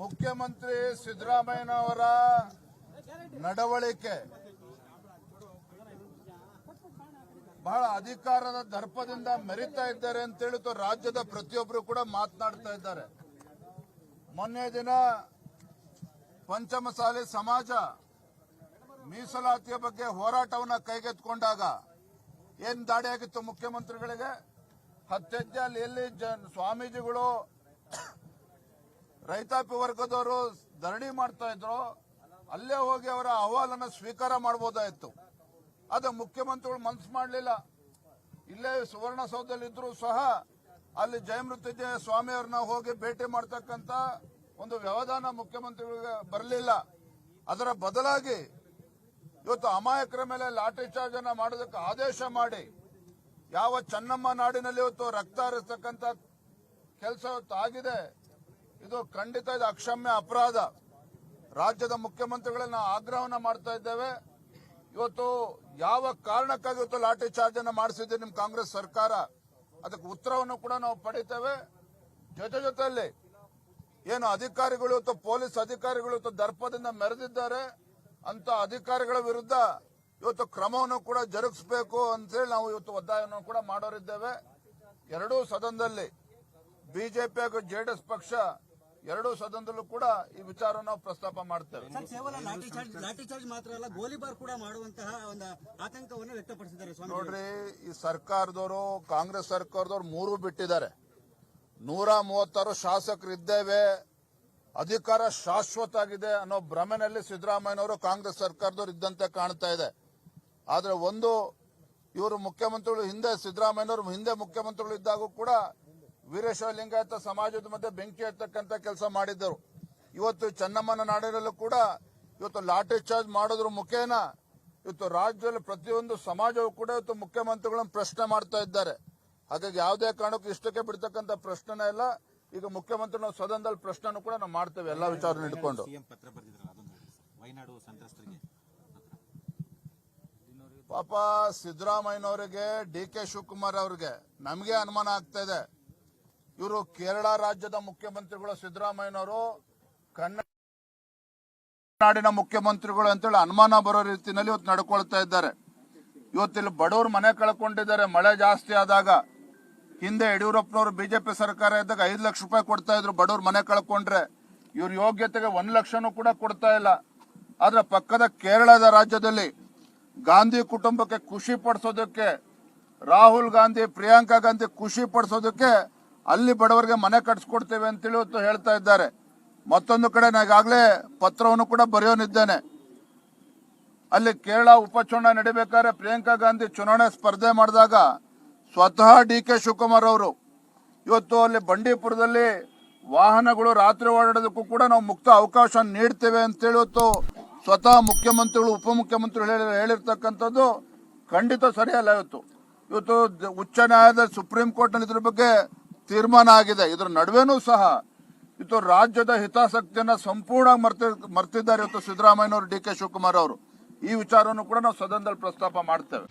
ಮುಖ್ಯಮಂತ್ರಿ ಸಿದ್ದರಾಮಯ್ಯನವರ ನಡವಳಿಕೆ. ಬಹಳ ಅಧಿಕಾರದ ದರ್ಪದಿಂದ ಮೆರಿತಾ ಇದ್ದಾರೆ ಅಂತ ಹೇಳಿತು ರಾಜ್ಯದ ಪ್ರತಿಯೊಬ್ಬರು ಕೂಡ ಮಾತನಾಡ್ತಾ ಇದ್ದಾರೆ. ಮೊನ್ನೆ ದಿನ ಪಂಚಮಸಾಲಿ ಸಮಾಜ ಮೀಸಲಾತಿಯ ಬಗ್ಗೆ ಹೋರಾಟವನ್ನ ಕೈಗೆತ್ತಿಕೊಂಡಾಗ ಏನ್ ದಾಳಿ ಆಗಿತ್ತು ಮುಖ್ಯಮಂತ್ರಿಗಳಿಗೆ? ಹತ್ತೆಜ್ಜೆ ಅಲ್ಲಿ ಎಲ್ಲಿ ಸ್ವಾಮೀಜಿಗಳು ರೈತಾಪಿ ವರ್ಗದವರು ಧರಣಿ ಮಾಡ್ತಾ ಇದ್ರು. ಅಲ್ಲೇ ಹೋಗಿ ಅವರ ಅಹವಾಲನ್ನ ಸ್ವೀಕಾರ ಮಾಡಬಹುದಾಯಿತು ಅದು ಮುಖ್ಯಮಂತ್ರಿಗಳು ಮನಸ್ಸು ಮಾಡಲಿಲ್ಲ. ಇಲ್ಲೇ ಸುವರ್ಣಸೌಧದಲ್ಲಿ ಇದ್ರು ಸಹ ಅಲ್ಲಿ ಜಯಮೃತ್ಯುಂಜಯ ಸ್ವಾಮಿಯವ್ರನ್ನ ಹೋಗಿ ಭೇಟಿ ಮಾಡ್ತಕ್ಕಂತ ಒಂದು ವ್ಯವಧಾನ ಮುಖ್ಯಮಂತ್ರಿಗಳಿಗೆ ಬರಲಿಲ್ಲ. ಅದರ ಬದಲಾಗಿ ಇವತ್ತು ಅಮಾಯಕರ ಮೇಲೆ ಲಾಠಿ ಚಾರ್ಜ್ ಅನ್ನ ಮಾಡೋದಕ್ಕೆ ಆದೇಶ ಮಾಡಿ ಯಾವ ಚೆನ್ನಮ್ಮ ನಾಡಿನಲ್ಲಿ ಇವತ್ತು ರಕ್ತ ಹರಿಸ್ತಕ್ಕಂತ ಕೆಲಸ ಇವತ್ತು ಆಗಿದೆ ಇದು ಖಂಡಿತ ಇದು ಅಕ್ಷಮ್ಯ ಅಪರಾಧ. ರಾಜ್ಯದ ಮುಖ್ಯಮಂತ್ರಿಗಳನ್ನ ಆಗ್ರಹವನ್ನ ಮಾಡ್ತಾ ಇದ್ದೇವೆ. ಇವತ್ತು ಯಾವ ಕಾರಣಕ್ಕಾಗಿ ಇವತ್ತು ಲಾಠಿ ಚಾರ್ಜ್ ಅನ್ನ ಮಾಡಿಸಿದ್ದೆ ನಿಮ್ ಕಾಂಗ್ರೆಸ್ ಸರ್ಕಾರ? ಅದಕ್ಕೆ ಉತ್ತರವನ್ನು ಕೂಡ ನಾವು ಪಡಿತೇವೆ. ಜೊತೆ ಜೊತೆಯಲ್ಲಿ ಏನು ಅಧಿಕಾರಿಗಳು ಇವತ್ತು ಪೊಲೀಸ್ ಅಧಿಕಾರಿಗಳು ಇವತ್ತು ದರ್ಪದಿಂದ ಮೆರೆದಿದ್ದಾರೆ. ಅಂತ ಅಧಿಕಾರಿಗಳ ವಿರುದ್ಧ ಇವತ್ತು ಕ್ರಮವನ್ನು ಕೂಡ ಜರುಗಿಸಬೇಕು ಅಂತೇಳಿ ನಾವು ಇವತ್ತು ಒತ್ತಾಯವನ್ನು ಕೂಡ ಮಾಡೋರಿದ್ದೇವೆ. ಎರಡೂ ಸದನದಲ್ಲಿ ಬಿಜೆಪಿ ಹಾಗೂ ಜೆಡಿಎಸ್ ಪಕ್ಷ ಎರಡೂ ಸದನದಲ್ಲೂ ಕೂಡ ಈ ವಿಚಾರ ನಾವು ಪ್ರಸ್ತಾಪ ಮಾಡ್ತೇವೆ. ಕೇವಲ ಲಾಠಿ ಚಾರ್ಜ್ ಲಾಠಿ ಚಾರ್ಜ್ ಮಾತ್ರ ಅಲ್ಲ ಗೋಲಿಬಾರ್ ಕೂಡ ಮಾಡುವಂತಹ ಒಂದು ಆತಂಕವನ್ನು ವ್ಯಕ್ತಪಡಿಸಿದ್ದಾರೆ ನೋಡ್ರಿ ಈ ಸರ್ಕಾರದವರು ಕಾಂಗ್ರೆಸ್ ಸರ್ಕಾರದವರು ಮೂರು ಬಿಟ್ಟಿದ್ದಾರೆ. ನೂರ ಮೂವತ್ತಾರು ಶಾಸಕರು ಇದ್ದೇವೆ ಅಧಿಕಾರ ಶಾಶ್ವತ ಆಗಿದೆ ಅನ್ನೋ ಭ್ರಮೆನಲ್ಲಿ ಸಿದ್ದರಾಮಯ್ಯನವರು ಕಾಂಗ್ರೆಸ್ ಸರ್ಕಾರದವರು ಇದ್ದಂತೆ ಕಾಣ್ತಾ ಇದೆ. ಆದ್ರೆ ಒಂದು ಇವರು ಮುಖ್ಯಮಂತ್ರಿಗಳು ಹಿಂದೆ ಸಿದ್ದರಾಮಯ್ಯನವರು ಹಿಂದೆ ಮುಖ್ಯಮಂತ್ರಿಗಳು ಇದ್ದಾಗೂ ಕೂಡ ವೀರೇಶ್ವರ ಲಿಂಗಾಯತ ಸಮಾಜದ ಮಧ್ಯೆ ಬೆಂಕಿ ಹತ್ತಕ್ಕಂತ ಕೆಲಸ ಮಾಡಿದ್ದರು. ಇವತ್ತು ಚೆನ್ನಮ್ಮನ ನಾಡಿನಲ್ಲೂ ಕೂಡ ಇವತ್ತು ಲಾಠಿ ಚಾರ್ಜ್ ಮಾಡೋದ್ರ ಮುಖೇನ ಇವತ್ತು ರಾಜ್ಯದಲ್ಲಿ ಪ್ರತಿಯೊಂದು ಸಮಾಜವೂ ಕೂಡ ಇವತ್ತು ಮುಖ್ಯಮಂತ್ರಿಗಳನ್ನು ಪ್ರಶ್ನೆ ಮಾಡ್ತಾ ಇದ್ದಾರೆ. ಹಾಗಾಗಿ ಯಾವುದೇ ಕಾರಣಕ್ಕೂ ಇಷ್ಟಕ್ಕೆ ಬಿಡ್ತಕ್ಕಂಥ ಪ್ರಶ್ನೆನೇ ಇಲ್ಲ. ಈಗ ಮುಖ್ಯಮಂತ್ರಿ ನಾವು ಸದನದಲ್ಲಿ ಪ್ರಶ್ನೆನೂ ಕೂಡ ನಾವು ಮಾಡ್ತೇವೆ ಎಲ್ಲಾ ವಿಚಾರ ಇಟ್ಕೊಂಡು ಪಾಪ ಸಿದ್ದರಾಮಯ್ಯನವರಿಗೆ ಡಿ ಕೆ ಶಿವಕುಮಾರ್ ಅವರಿಗೆ ನಮಗೆ ಅನುಮಾನ ಆಗ್ತಾ ಇದೆ. ಇವರು ಕೇರಳ ರಾಜ್ಯದ ಮುಖ್ಯಮಂತ್ರಿಗಳು ಸಿದ್ದರಾಮಯ್ಯನವರು ಕನ್ನಡ ಮುಖ್ಯಮಂತ್ರಿಗಳು ಅಂತೇಳಿ ಅನುಮಾನ ಬರೋ ರೀತಿಯಲ್ಲಿ ಇವತ್ತು ನಡ್ಕೊಳ್ತಾ ಇದ್ದಾರೆ. ಇವತ್ತಿಲ್ಲಿ ಬಡವರು ಮನೆ ಕಳ್ಕೊಂಡಿದ್ದಾರೆ, ಮಳೆ ಜಾಸ್ತಿ ಆದಾಗ. ಹಿಂದೆ ಯಡಿಯೂರಪ್ಪನವರು ಬಿಜೆಪಿ ಸರ್ಕಾರ ಇದ್ದಾಗ ಐದು ಲಕ್ಷ ರೂಪಾಯಿ ಕೊಡ್ತಾ ಇದ್ರು ಬಡವ್ರು ಮನೆ ಕಳ್ಕೊಂಡ್ರೆ. ಇವ್ರ ಯೋಗ್ಯತೆಗೆ ಒಂದು ಲಕ್ಷನೂ ಕೂಡ ಕೊಡ್ತಾ ಇಲ್ಲ. ಆದ್ರೆ ಪಕ್ಕದ ಕೇರಳದ ರಾಜ್ಯದಲ್ಲಿ ಗಾಂಧಿ ಕುಟುಂಬಕ್ಕೆ ಖುಷಿ ಪಡಿಸೋದಕ್ಕೆ, ರಾಹುಲ್ ಗಾಂಧಿ, ಪ್ರಿಯಾಂಕಾ ಗಾಂಧಿ ಖುಷಿ ಪಡಿಸೋದಕ್ಕೆ ಅಲ್ಲಿ ಬಡವರಿಗೆ ಮನೆ ಕಟ್ಸ್ಕೊಡ್ತೇವೆ ಅಂತೇಳಿ ಇವತ್ತು ಹೇಳ್ತಾ ಇದ್ದಾರೆ. ಮತ್ತೊಂದು ಕಡೆ ನಾಗಾಗಲೇ ಪತ್ರವನ್ನು ಕೂಡ ಬರೆಯೋನಿದ್ದೇನೆ. ಅಲ್ಲಿ ಕೇರಳ ಉಪಚುನಾವಣೆ ನಡಿಬೇಕಾದ್ರೆ ಪ್ರಿಯಾಂಕಾ ಗಾಂಧಿ ಚುನಾವಣೆ ಸ್ಪರ್ಧೆ ಮಾಡಿದಾಗ ಸ್ವತಃ ಡಿ ಕೆ ಶಿವಕುಮಾರ್ ಅವರು ಇವತ್ತು ಅಲ್ಲಿ ಬಂಡೀಪುರದಲ್ಲಿ ವಾಹನಗಳು ರಾತ್ರಿ ಓಡಾಡೋದಕ್ಕೂ ಕೂಡ ನಾವು ಮುಕ್ತ ಅವಕಾಶ ನೀಡ್ತೇವೆ ಅಂತೇಳಿ ಇವತ್ತು ಸ್ವತಃ ಮುಖ್ಯಮಂತ್ರಿಗಳು, ಉಪಮುಖ್ಯಮಂತ್ರಿಗಳು ಹೇಳಿ ಹೇಳಿರ್ತಕ್ಕಂಥದ್ದು ಖಂಡಿತ ಸರಿಯಲ್ಲ ಇವತ್ತು. ಇವತ್ತು ಉಚ್ಚ ನ್ಯಾಯಾಲಯದ ಸುಪ್ರೀಂ ಕೋರ್ಟ್ನಲ್ಲಿ ಇದ್ರ ಬಗ್ಗೆ ತೀರ್ಮಾನ ಆಗಿದೆ. ಇದರ ನಡುವೆನೂ ಸಹ ಇದು ರಾಜ್ಯದ ಹಿತಾಸಕ್ತಿಯನ್ನ ಸಂಪೂರ್ಣ ಮರ್ತಿ, ಮರ್ತಿದ್ದಾರೆ ಇವತ್ತು ಸಿದ್ದರಾಮಯ್ಯನವರು, ಡಿ ಕೆ ಶಿವಕುಮಾರ್ ಅವರು. ಈ ವಿಚಾರವನ್ನು ಕೂಡ ನಾವು ಸದನದಲ್ಲಿ ಪ್ರಸ್ತಾಪ ಮಾಡ್ತೇವೆ.